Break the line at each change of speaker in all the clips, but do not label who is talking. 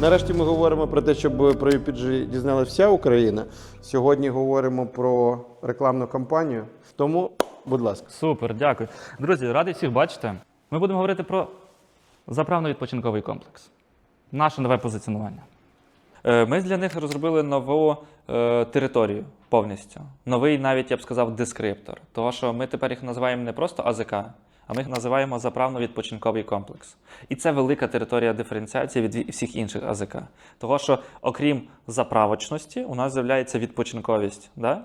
Нарешті ми говоримо про те, щоб про UPG дізналася вся Україна. Сьогодні говоримо про рекламну кампанію. Тому, будь ласка.
Супер, дякую. Друзі, радий всіх бачити. Ми будемо говорити про заправно-відпочинковий комплекс. Наше нове позиціонування.
Е, Ми для них розробили нову е, територію повністю. Новий, навіть я б сказав, дескриптор. Того, що ми тепер їх називаємо не просто АЗК, а ми їх називаємо заправно-відпочинковий комплекс. І це велика територія диференціації від всіх інших АЗК. Того, що окрім заправочності, у нас з'являється відпочинковість. Да?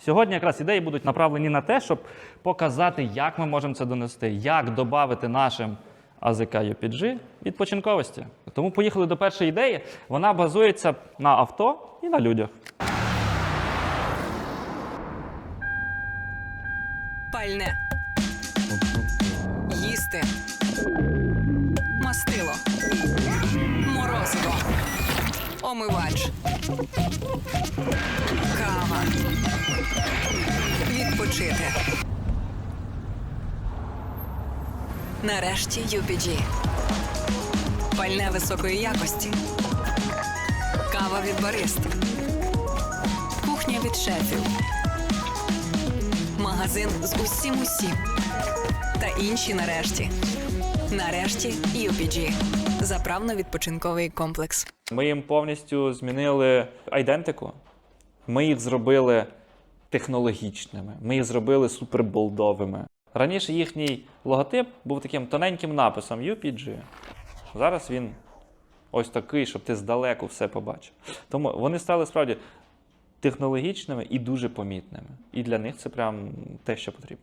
Сьогодні якраз ідеї будуть направлені на те, щоб показати, як ми можемо це донести, як додати нашим АЗК UPG відпочинковості. Тому поїхали до першої ідеї. Вона базується на авто і на людях.
Пальне. Їсти. Мастило. Морозиво. Омивач. Кава. Відпочити. Нарешті UPG. Пальне високої якості. Кава від барист. Кухня від шефів. Магазин з усім усім. Та інші нарешті. Нарешті UPG. Заправно-відпочинковий комплекс.
Ми їм повністю змінили айдентику. Ми їх зробили технологічними, ми їх зробили суперболдовими. Раніше їхній логотип був таким тоненьким написом UPG. Зараз він ось такий, щоб ти здалеку все побачив. Тому вони стали справді технологічними і дуже помітними. І для них це прям те, що потрібно.